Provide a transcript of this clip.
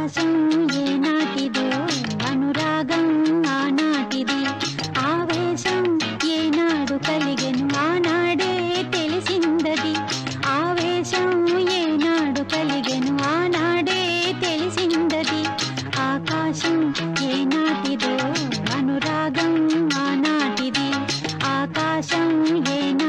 ఉల్లాసం ఏనాటిదో అనురాగం ఆనాటిది. ఆవేశం ఏనాడు కలిగెను ఆనాడే తెలిసిందది. ఆవేశం ఏనాడు కలిగెను ఆనాడే తెలిసిందది. ఆకాశం ఏనాటిదో అనురాగం ఆనాటిది. ఆకాశం ఏ